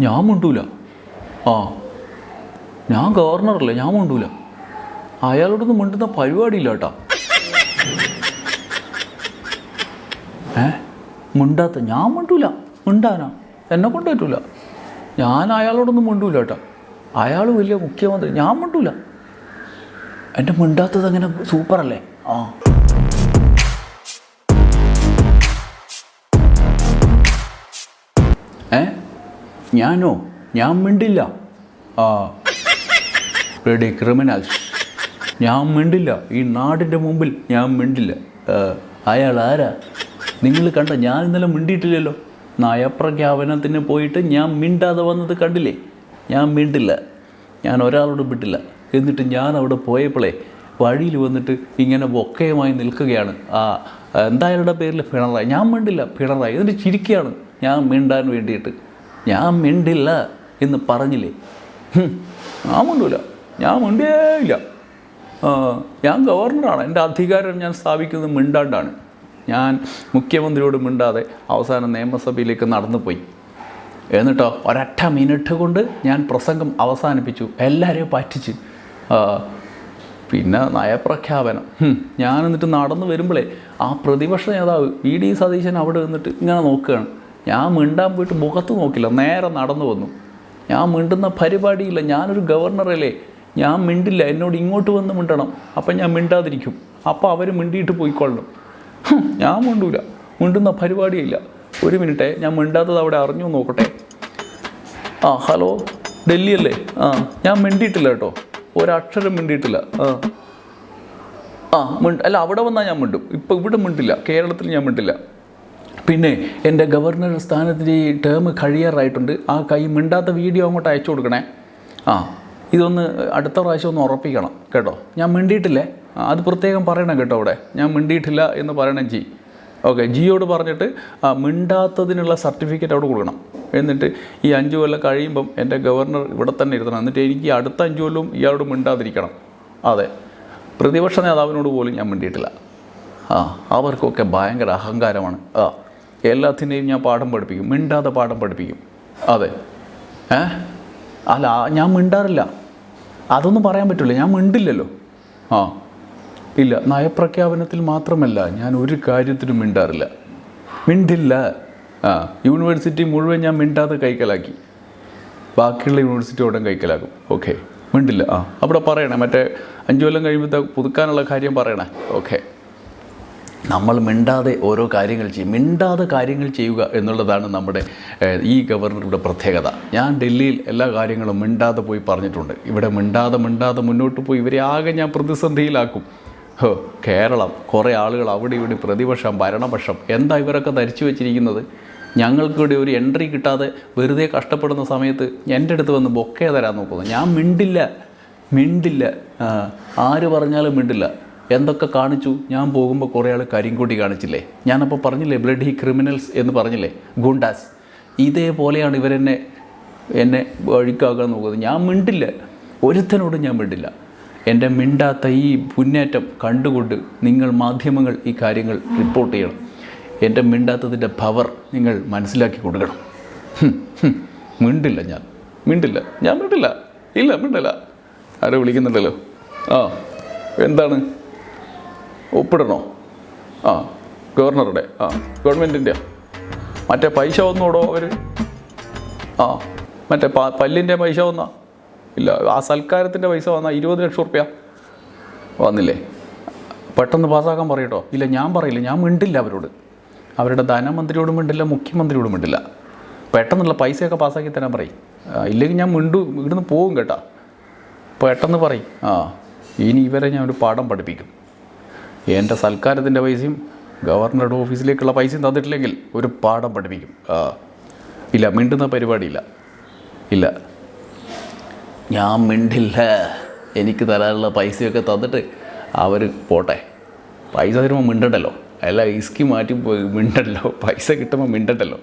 ഞാൻ മിണ്ടൂല. ആ. ഞാൻ ഗവർണറല്ലേ ഞാൻ മിണ്ടൂല. അയാളോടൊന്നും മിണ്ടുന്ന പരിപാടിയില്ല കേട്ടാ ഏ? മിണ്ടാത്ത ഞാൻ മിണ്ടൂല. മിണ്ടാനാ. എന്നെ കൊണ്ട് പറ്റൂല. ഞാൻ അയാളോടൊന്നും മിണ്ടൂല കേട്ടാ അയാൾ വലിയ മുഖ്യമന്ത്രി. ഞാൻ മിണ്ടൂല. എന്റെ മിണ്ടാത്തത് അങ്ങനെ സൂപ്പറല്ലേ? ആ. ഏ? ഞാനോ? ഞാൻ മിണ്ടില്ല. ആ. റെഡി ക്രിമിനൽസ് ഞാൻ മിണ്ടില്ല. ഈ നാടിന്റെ മുമ്പിൽ ഞാൻ മിണ്ടില്ല. അയാൾ ആരാ? നിങ്ങൾ കണ്ട ഞാൻ ഇന്നലെ മിണ്ടിയിട്ടില്ലല്ലോ. നയപ്രഖ്യാപനത്തിന് പോയിട്ട് ഞാൻ മിണ്ടാതെ വന്നത് കണ്ടില്ലേ? ഞാൻ മിണ്ടില്ല. ഞാൻ ഒരാളോട് വിട്ടില്ല എന്നിട്ട് ഞാൻ അവിടെ പോയപ്പോഴേ വഴിയിൽ വന്നിട്ട് ഇങ്ങനെ ബൊക്കയുമായി നിൽക്കുകയാണ്. ആ എന്തായാലും പേരിൽ പിണറായി? ഞാൻ മിണ്ടില്ല പിണറായി. എന്നിട്ട് ചിരിക്കുകയാണ്. ഞാൻ മിണ്ടാൻ വേണ്ടിയിട്ട്. ഞാൻ മിണ്ടില്ല എന്ന് പറഞ്ഞില്ലേ? ഞാൻ മിണ്ടൂല. ഞാൻ മിണ്ടേ ഇല്ല. ഞാൻ ഗവർണറാണ്. എന്റെ അധികാരം ഞാൻ സ്ഥാപിക്കുന്നത് മിണ്ടാണ്ടാണ്. ഞാൻ മുഖ്യമന്ത്രിയോട് മിണ്ടാതെ അവസാനം നിയമസഭയിലേക്ക് നടന്നുപോയി. എന്നിട്ടോ ഒരൊറ്റ മിനിറ്റ് കൊണ്ട് ഞാൻ പ്രസംഗം അവസാനിപ്പിച്ചു. എല്ലാവരെയും പറ്റിച്ച്. പിന്നെ നയപ്രഖ്യാപനം. ഞാൻ എന്നിട്ട് നടന്നു വരുമ്പോഴേ ആ പ്രതിപക്ഷ നേതാവ് ഇ ഡി സതീശൻ അവിടെ നിന്നിട്ട് ഇങ്ങനെ നോക്കുകയാണ്. ഞാൻ മിണ്ടാൻ പോയിട്ട് മുഖത്ത് നോക്കില്ല നേരെ നടന്നു വന്നു. ഞാൻ മിണ്ടുന്ന പരിപാടിയില്ല ഞാനൊരു ഗവർണറല്ലേ. ഞാൻ മിണ്ടില്ല എന്നോട് ഇങ്ങോട്ട് വന്ന് മിണ്ടണം. അപ്പം ഞാൻ മിണ്ടാതിരിക്കും. അപ്പോൾ അവർ മിണ്ടിയിട്ട് പോയിക്കൊള്ളണം. ഞാൻ മിണ്ടൂല മിണ്ടുന്ന പരിപാടിയില്ല. ഒരു മിനിറ്റേ ഞാൻ മിണ്ടാത്തത് അവിടെ അറിഞ്ഞു നോക്കട്ടെ. ആ ഹലോ ഡൽഹി അല്ലേ ആ ഞാൻ മിണ്ടിയിട്ടില്ല കേട്ടോ. ഒരക്ഷരം മിണ്ടിയിട്ടില്ല. ആ. ആ മിണ്ട അല്ല അവിടെ വന്നാൽ ഞാൻ മിണ്ടും. ഇപ്പം ഇവിടെ മിണ്ടില്ല കേരളത്തിൽ ഞാൻ മിണ്ടില്ല. പിന്നെ എന്റെ ഗവർണർ സ്ഥാനത്തിന്റെ ഈ ടേം കഴിയാറായിട്ടുണ്ട്. ആ കൈ മിണ്ടാത്ത വീഡിയോ അങ്ങോട്ട് അയച്ചു കൊടുക്കണേ. ആ ഇതൊന്ന് അടുത്ത പ്രാവശ്യം ഒന്ന് ഉറപ്പിക്കണം കേട്ടോ. ഞാൻ മിണ്ടിയിട്ടില്ലേ? അത് പ്രത്യേകം പറയണം കേട്ടോ അവിടെ. ഞാൻ മിണ്ടിയിട്ടില്ല എന്ന് പറയണം ജി. ഓക്കെ ജിയോട് പറഞ്ഞിട്ട് ആ മിണ്ടാത്തതിനുള്ള സർട്ടിഫിക്കറ്റ് അവിടെ കൊടുക്കണം. എന്നിട്ട് ഈ അഞ്ച് കൊല്ലം കഴിയുമ്പം എന്റെ ഗവർണർ ഇവിടെ തന്നെ ഇരുത്തണം. എന്നിട്ട് എനിക്ക് അടുത്ത അഞ്ച് കൊല്ലവും ഇയാളോട് മിണ്ടാതിരിക്കണം. അതെ. പ്രതിപക്ഷ നേതാവിനോട് പോലും ഞാൻ മിണ്ടിയിട്ടില്ല. ആ അവർക്കൊക്കെ ഭയങ്കര അഹങ്കാരമാണ്. ആ എല്ലാത്തിന്റെയും ഞാൻ പാഠം പഠിപ്പിക്കും. മിണ്ടാതെ പാഠം പഠിപ്പിക്കും. അതെ. ഏ? അല്ല ഞാൻ മിണ്ടാറില്ല. അതൊന്നും പറയാൻ പറ്റില്ല. ഞാൻ മിണ്ടില്ലല്ലോ. ആ. ഇല്ല നയപ്രഖ്യാപനത്തിൽ മാത്രമല്ല ഞാൻ ഒരു കാര്യത്തിനും മിണ്ടാറില്ല. മിണ്ടില്ല. ആ യൂണിവേഴ്സിറ്റി മുഴുവൻ ഞാൻ മിണ്ടാതെ കൈക്കലാക്കി. ബാക്കിയുള്ള യൂണിവേഴ്സിറ്റി ഉടൻ കൈക്കലാക്കും. ഓക്കെ. മിണ്ടില്ല. ആ അവിടെ പറയണേ മറ്റേ അഞ്ചു കൊല്ലം കഴിയുമ്പോഴത്തെ പുതുക്കാനുള്ള കാര്യം പറയണേ. ഓക്കെ. നമ്മൾ മിണ്ടാതെ ഓരോ കാര്യങ്ങൾ ചെയ്യും. മിണ്ടാതെ കാര്യങ്ങൾ ചെയ്യുക എന്നുള്ളതാണ് നമ്മുടെ ഈ ഗവർണറുടെ പ്രത്യേകത. ഞാൻ ഡൽഹിയിൽ എല്ലാ കാര്യങ്ങളും മിണ്ടാതെ പോയി പറഞ്ഞിട്ടുണ്ട്. ഇവിടെ മിണ്ടാതെ മിണ്ടാതെ മുന്നോട്ട് പോയി ഇവരെ ആകെ ഞാൻ പ്രതിസന്ധിയിലാക്കും. ഹോ കേരളം കുറേ ആളുകൾ അവിടെ ഇവിടെ പ്രതിപക്ഷം ഭരണപക്ഷം എന്താ ഇവരൊക്കെ ധരിച്ചു വെച്ചിരിക്കുന്നത്? ഞങ്ങൾക്കിവിടെ ഒരു എൻട്രി കിട്ടാതെ വെറുതെ കഷ്ടപ്പെടുന്ന സമയത്ത് എന്റെ അടുത്ത് വന്ന് ബൊക്കെ തരാൻ നോക്കുന്നു. ഞാൻ മിണ്ടില്ല മിണ്ടില്ല. ആര് പറഞ്ഞാലും മിണ്ടില്ല. എന്തൊക്കെ കാണിച്ചു? ഞാൻ പോകുമ്പോൾ കുറേ ആൾ കരിങ്കൊടി കാണിച്ചില്ലേ? ഞാനപ്പോൾ പറഞ്ഞില്ലേ ബ്ലഡി ക്രിമിനൽസ് എന്ന് പറഞ്ഞില്ലേ? ഗുണ്ടാസ്. ഇതേപോലെയാണ് ഇവരെന്നെ എന്നെ വഴിക്കാക്കാൻ നോക്കുന്നത്. ഞാൻ മിണ്ടില്ല. ഒരുത്തനോടും ഞാൻ മിണ്ടില്ല. എന്റെ മിണ്ടാത്ത ഈ മുന്നേറ്റം കണ്ടുകൊണ്ട് നിങ്ങൾ മാധ്യമങ്ങൾ ഈ കാര്യങ്ങൾ റിപ്പോർട്ട് ചെയ്യണം. എന്റെ മിണ്ടാത്തതിന്റെ പവർ നിങ്ങൾ മനസ്സിലാക്കി കൊടുക്കണം. മിണ്ടില്ല ഞാൻ. മിണ്ടില്ല. ഞാൻ മിണ്ടില്ല. ഇല്ല മിണ്ടില്ല. ആരോ വിളിക്കുന്നുണ്ടല്ലോ. ആ എന്താണ്? ഒപ്പിടണോ? ആ ഗവർണറുടെ ആ ഗവൺമെന്റിന്റെ മറ്റേ പൈസ വന്നോടോ അവർ ആ മറ്റേ പ പല്ലിന്റെ പൈസ വന്നാ? ഇല്ല ആ സൽക്കാരത്തിന്റെ പൈസ വന്നാൽ ഇരുപത് ലക്ഷം റുപ്യ വന്നില്ലേ? പെട്ടെന്ന് പാസ്സാക്കാൻ പറയട്ടോ. ഇല്ല ഞാൻ പറയില്ല ഞാൻ മിണ്ടില്ല അവരോട്. അവരുടെ ധനമന്ത്രിയോടും മിണ്ടില്ല മുഖ്യമന്ത്രിയോടും മിണ്ടില്ല. പെട്ടെന്നുള്ള പൈസയൊക്കെ പാസ്സാക്കി തരാൻ പറയും. ഇല്ലെങ്കിൽ ഞാൻ മിണ്ടു ഇവിടുന്ന് പോകും കേട്ടാ. പെട്ടെന്ന് പറയും. ആ ഇനി ഇവരെ ഞാൻ ഒരു പാഠം പഠിപ്പിക്കും. എന്റെ സൽക്കാരത്തിന്റെ പൈസയും ഗവർണറുടെ ഓഫീസിലേക്കുള്ള പൈസയും തന്നിട്ടില്ലെങ്കിൽ ഒരു പാഠം പഠിപ്പിക്കും. ആ ഇല്ല മിണ്ടുന്ന പരിപാടിയില്ല. ഇല്ല. ഞാൻ മിണ്ടില്ല. എനിക്ക് തരാനുള്ള പൈസയൊക്കെ തന്നിട്ട് അവർ പോട്ടെ. പൈസ തരുമ്പോൾ മിണ്ടണ്ടല്ലോ. അല്ല ഇസ്കി മാറ്റി മിണ്ടല്ലോ പൈസ കിട്ടുമ്പോൾ മിണ്ടണ്ടല്ലോ.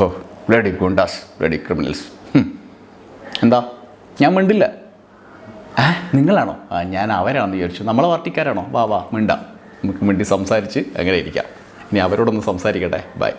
ഓ ബ്ലഡി ഗുണ്ടാസ് ബ്ലഡി ക്രിമിനൽസ് എന്താ? ഞാൻ മിണ്ടില്ല. ആ നിങ്ങളാണോ? ആ ഞാൻ അവരാണെന്ന് വിചാരിച്ചു. നമ്മളെ പാർട്ടിക്കാരാണോ? വാ വാ മിണ്ടാം. നമുക്ക് മിണ്ടി സംസാരിച്ച് അങ്ങനെ ഇരിക്കാം ഇനി അവരോടൊന്ന് സംസാരിക്കട്ടെ. ബൈ.